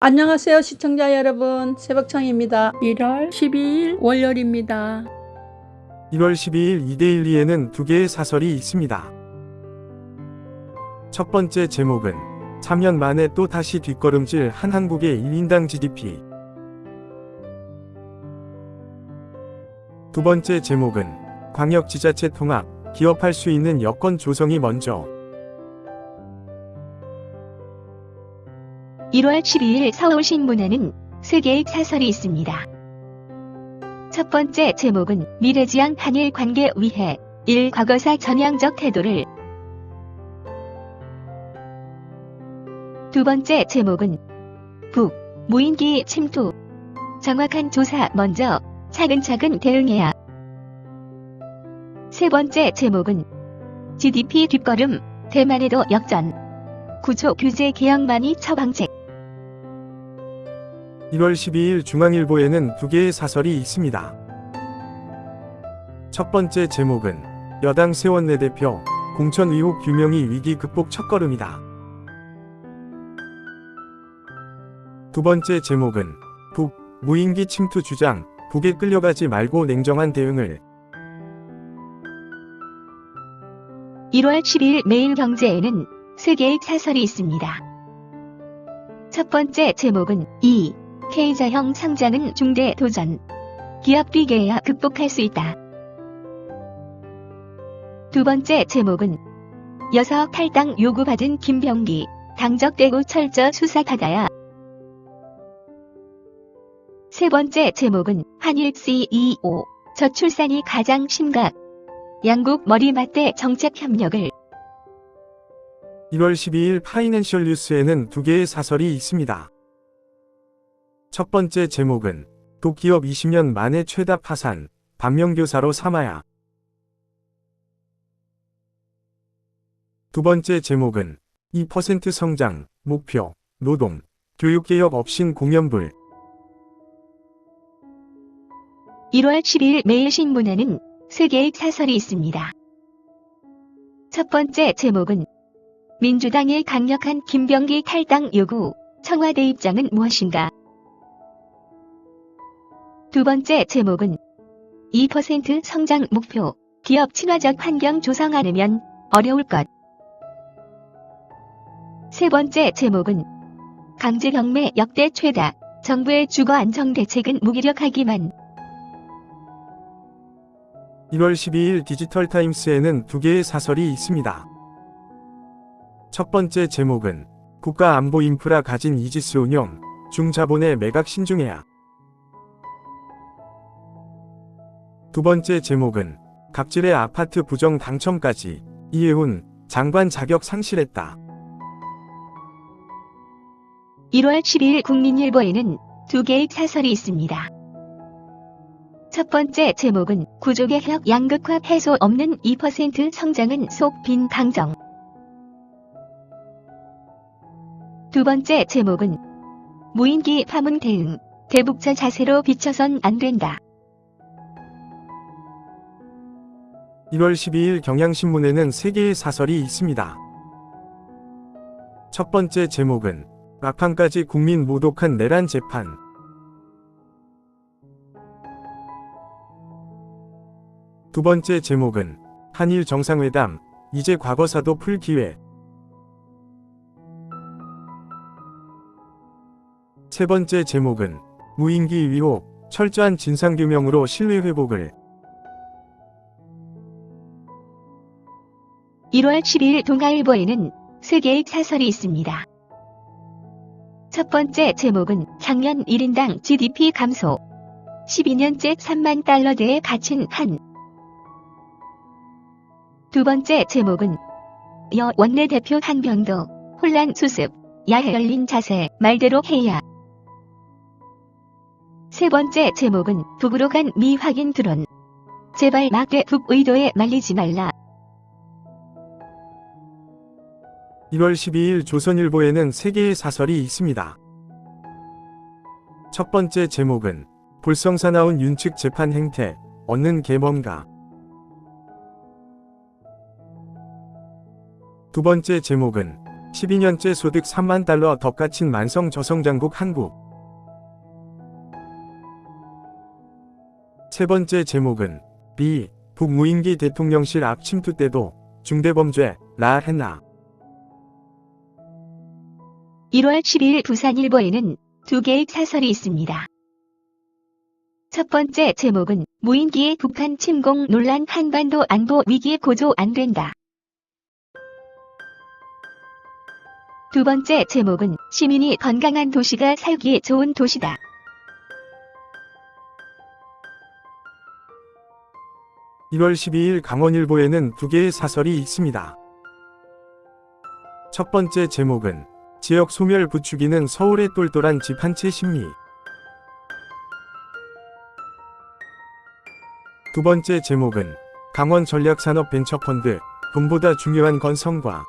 안녕하세요 시청자 여러분 새벽청입니다. 1월 12일 월요일입니다. 1월 12일 2대1리에는 두 개의 사설이 있습니다. 첫 번째 제목은 3년 만에 또 다시 뒷걸음질 한 한국의 1인당 GDP. 두 번째 제목은 광역지자체 통합, 기업할 수 있는 여건 조성이 먼저. 1월 12일 서울 신문에는 세 개의 사설이 있습니다. 첫 번째 제목은 미래지향 한일 관계 위해 1. 과거사 전향적 태도를 두 번째 제목은 북, 무인기 침투 정확한 조사 먼저 차근차근 대응해야 세 번째 제목은 GDP 뒷걸음 대만에도 역전 구조 규제 개혁만이 처방책 1월 12일 중앙일보에는 두 개의 사설이 있습니다. 첫 번째 제목은 여당 세원내 대표 공천 의혹 규명이 위기 극복 첫걸음이다. 두 번째 제목은 북 무인기 침투 주장 북에 끌려가지 말고 냉정한 대응을 1월 12일 매일경제에는 세 개의 사설이 있습니다. 첫 번째 제목은 2. K자형 상장은 중대 도전. 기업 비계야 극복할 수 있다. 두 번째 제목은 여서 탈당 요구받은 김병기 당적대구 철저 수사받아야. 세 번째 제목은 한일 CEO 저출산이 가장 심각. 양국 머리맡대 정책 협력을 1월 12일 파이낸셜 뉴스에는 두 개의 사설이 있습니다. 첫 번째 제목은 독기업 20년 만에 최다 파산, 반면교사로 삼아야. 두 번째 제목은 2% 성장, 목표, 노동, 교육개혁 없인 공연불. 1월 12일 매일신문에는 세 개의 사설이 있습니다. 첫 번째 제목은 민주당의 강력한 김병기 탈당 요구, 청와대 입장은 무엇인가? 두 번째 제목은 2% 성장 목표, 기업 친화적 환경 조성 않으면 어려울 것. 세 번째 제목은 강제 경매 역대 최다, 정부의 주거 안정 대책은 무기력하기만 1월 12일 디지털 타임스에는 두 개의 사설이 있습니다. 첫 번째 제목은 국가 안보 인프라 가진 이지스 운영, 중자본의 매각 신중해야. 두 번째 제목은 갑질의 아파트 부정 당첨까지 이해훈 장관 자격 상실했다. 1월 12일 국민일보에는 두 개의 사설이 있습니다. 첫 번째 제목은 구조개 혁 양극화 해소 없는 2% 성장은 속 빈 강정. 두 번째 제목은 무인기 파문 대응, 대북자 자세로 비춰선 안 된다. 1월 12일 경향신문에는 세 개의 사설이 있습니다. 첫 번째 제목은 막판까지 국민 모독한 내란 재판. 두 번째 제목은 한일 정상회담, 이제 과거사도 풀 기회. 세 번째 제목은 무인기 위혹, 철저한 진상규명으로 신뢰 회복을. 1월 12일 동아일보에는 세 개의 사설이 있습니다. 첫 번째 제목은 작년 1인당 GDP 감소. 12년째 3만 달러대에 갇힌 한. 두 번째 제목은 여 원내대표 한병도 혼란 수습. 야해 열린 자세 말대로 해야. 세 번째 제목은 북으로 간 미확인 드론. 제발 막대 북의도에 말리지 말라. 1월 12일 조선일보에는 세 개의 사설이 있습니다. 첫 번째 제목은 볼성사 나온 윤측 재판 행태, 얻는 게 뭔가. 두 번째 제목은 12년째 소득 3만 달러 더 깎인 만성 저성장국 한국. 세 번째 제목은 B. 북무인기 대통령실 앞 침투 때도 중대범죄 라 했나. 1월 12일 부산일보에는 두 개의 사설이 있습니다. 첫 번째 제목은 무인기의 북한 침공 논란 한반도 안보 위기에 고조 안 된다. 두 번째 제목은 시민이 건강한 도시가 살기에 좋은 도시다. 일월 12일 강원일보에는 두 개의 사설이 있습니다. 첫 번째 제목은 지역 소멸 부추기는 서울의 똘똘한 집 한 채 심리. 두 번째 제목은 강원 전략산업 벤처펀드 돈보다 중요한 건 성과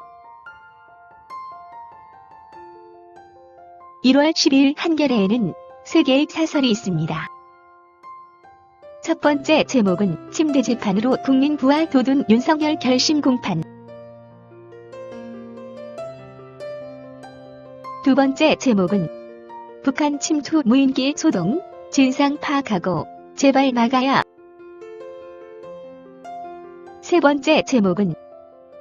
1월 12일 한겨레에는 세 개의 사설이 있습니다. 첫 번째 제목은 침대 재판으로 국민 부활 도둔 윤석열 결심 공판. 두 번째 제목은 북한 침투 무인기 소동, 진상 파악하고 제발 막아야. 세 번째 제목은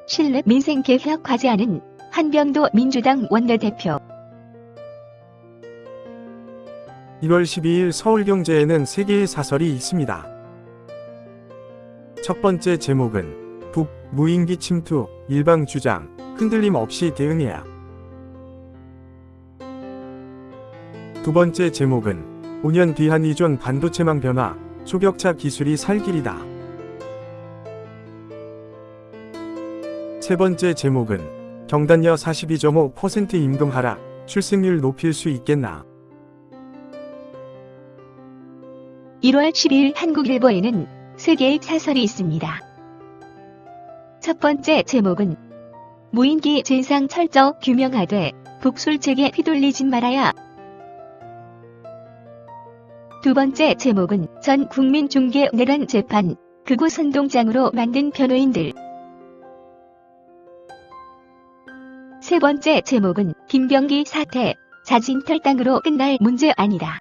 신뢰 민생 개혁 과제하는 한병도 민주당 원내대표. 1월 12일 서울경제에는 세 개의 사설이 있습니다. 첫 번째 제목은 북 무인기 침투 일방 주장 흔들림 없이 대응해야. 두 번째 제목은 5년 뒤 한이존 반도체망 변화 초격차 기술이 살 길이다. 세 번째 제목은 경단녀 42.5% 임금 하락 출생률 높일 수 있겠나. 1월 12일 한국일보에는 세 개의 사설이 있습니다. 첫 번째 제목은 무인기 진상 철저 규명하되 북술책에 휘둘리지 말아야. 두 번째 제목은 전 국민 중개 내란 재판 극우 선동장으로 만든 변호인들. 세 번째 제목은 김병기 사태 자진 탈당으로 끝날 문제 아니다.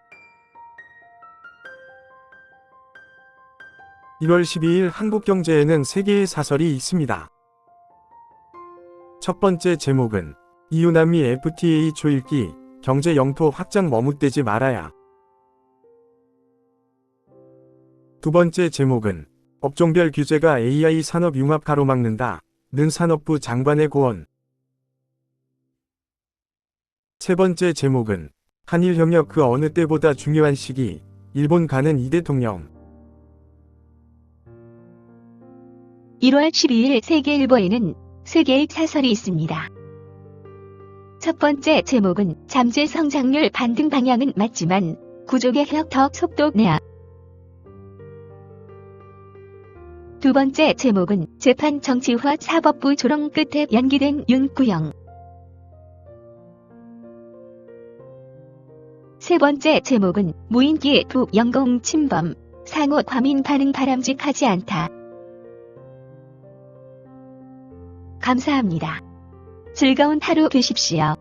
1월 12일 한국경제에는 세 개의 사설이 있습니다. 첫 번째 제목은 이유남미 FTA 초읽기 경제 영토 확장 머뭇대지 말아야. 두 번째 제목은 업종별 규제가 AI 산업 융합 가로막는다. 는 산업부 장관의 고언. 세 번째 제목은 한일 협력 그 어느 때보다 중요한 시기. 일본 가는 이 대통령. 1월 12일 세계일보에는 세 개의 사설이 있습니다. 첫 번째 제목은 잠재 성장률 반등 방향은 맞지만 구조개혁 더 속도 내야. 두 번째 제목은 재판 정치화 사법부 조롱 끝에 연기된 윤구영. 세 번째 제목은 무인기 북영공 침범 상호 과민 반응 바람직하지 않다. 감사합니다. 즐거운 하루 되십시오.